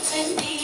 friends and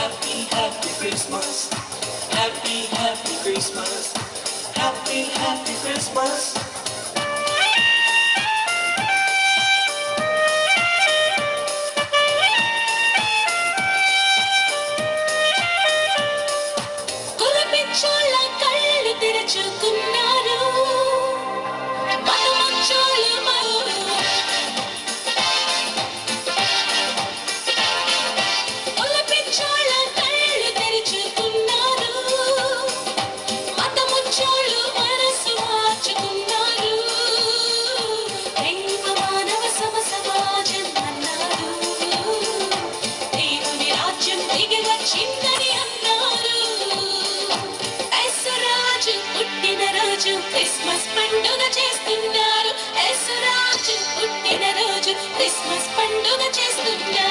happy happy Christmas. Happy, happy Christmas. Happy, happy Christmas. Christmas పండుగ చేస్తున్నారు. యేసురాజు పుట్టినరోజు Christmas పండుగ చేస్తున్నారు.